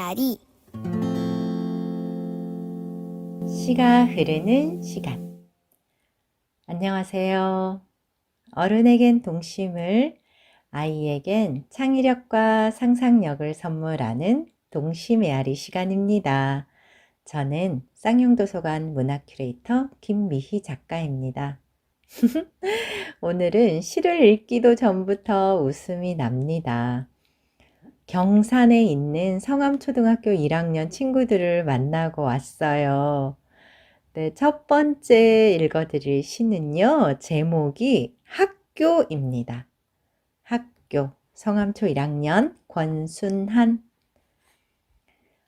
메아리 시가 흐르는 시간. 안녕하세요. 어른에겐 동심을, 아이에겐 창의력과 상상력을 선물하는 동시메아리 시간입니다. 저는 쌍용도서관 문학 큐레이터 김미희 작가입니다. 오늘은 시를 읽기도 전부터 웃음이 납니다. 경산에 있는 성암초등학교 1학년 친구들을 만나고 왔어요. 네, 첫 번째 읽어드릴 시는요, 제목이 학교입니다. 학교, 성암초 1학년 권순한.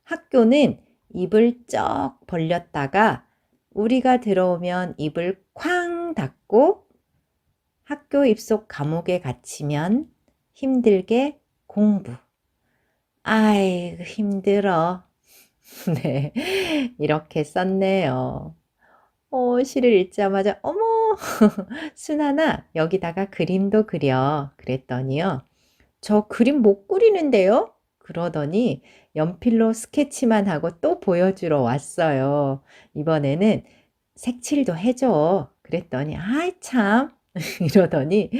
학교는 입을 쩍 벌렸다가 우리가 들어오면 입을 쾅 닫고 학교 입속 감옥에 갇히면 힘들게 공부. 아이고, 힘들어. 네, 이렇게 썼네요. 어, 시를 읽자마자, 어머, 순하나, 여기다가 그림도 그려. 그랬더니요. 저 그림 못 그리는데요? 그러더니 연필로 스케치만 하고 또 보여주러 왔어요. 이번에는 색칠도 해줘. 그랬더니, 아이, 참. 이러더니,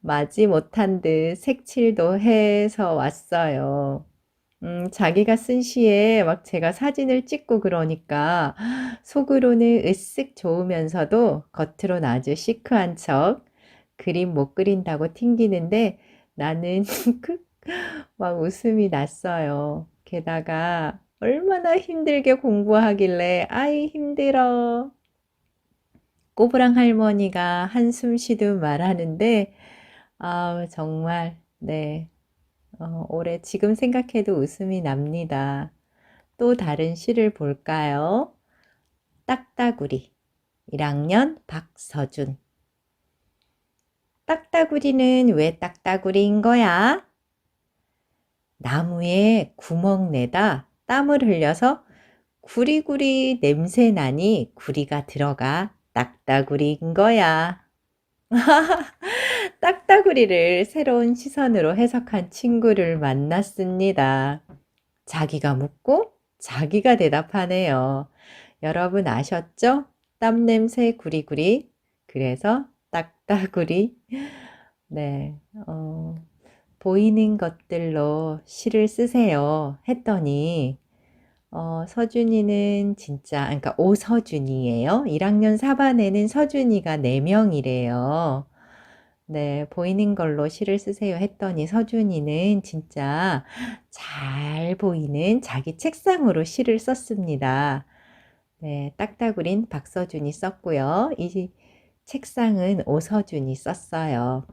마지 못한 듯 색칠도 해서 왔어요. 음, 자기가 쓴 시에 막 제가 사진을 찍고 그러니까 속으로는 으쓱 좋으면서도 겉으로는 아주 시크한 척 그림 못 그린다고 튕기는데 나는 막 웃음이 났어요. 게다가 얼마나 힘들게 공부하길래 아이 힘들어. 꼬부랑 할머니가 한숨 쉬듯 말하는데 아 정말 네 어, 올해 지금 생각해도 웃음이 납니다. 또 다른 시를 볼까요? 딱따구리 1학년 박서준 딱따구리는 왜 딱따구리인 거야? 나무에 구멍 내다 땀을 흘려서 구리구리 냄새 나니 구리가 들어가 딱따구리인 거야. 딱따구리를 새로운 시선으로 해석한 친구를 만났습니다. 자기가 묻고 자기가 대답하네요. 여러분 아셨죠? 땀 냄새 구리구리. 그래서 딱따구리. 네, 어, 보이는 것들로 시를 쓰세요. 했더니, 어, 서준이는 진짜, 그러니까 오서준이에요. 1학년 4반에는 서준이가 4명이래요. 네, 보이는 걸로 시를 쓰세요 했더니 서준이는 진짜 잘 보이는 자기 책상으로 시를 썼습니다. 네, 딱따구린 박서준이 썼고요. 이 책상은 오서준이 썼어요.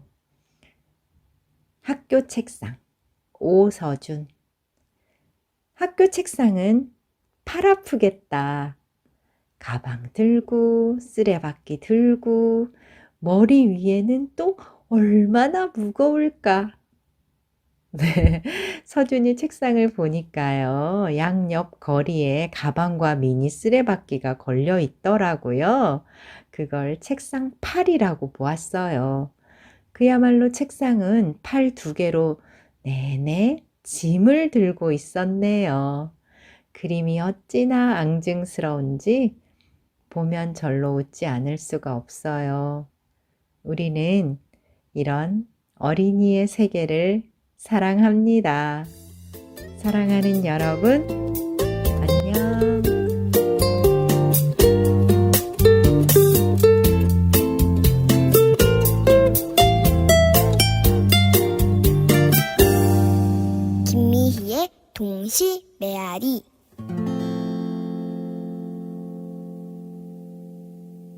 학교 책상, 오서준. 학교 책상은 팔 아프겠다. 가방 들고, 쓰레받기 들고, 머리 위에는 또 얼마나 무거울까? 네, 서준이 책상을 보니까요. 양옆 거리에 가방과 미니 쓰레받기가 걸려 있더라고요. 그걸 책상 팔이라고 보았어요. 그야말로 책상은 팔 두 개로 내내 짐을 들고 있었네요. 그림이 어찌나 앙증스러운지 보면 절로 웃지 않을 수가 없어요. 우리는 이런 어린이의 세계를 사랑합니다. 사랑하는 여러분, 동시 메아리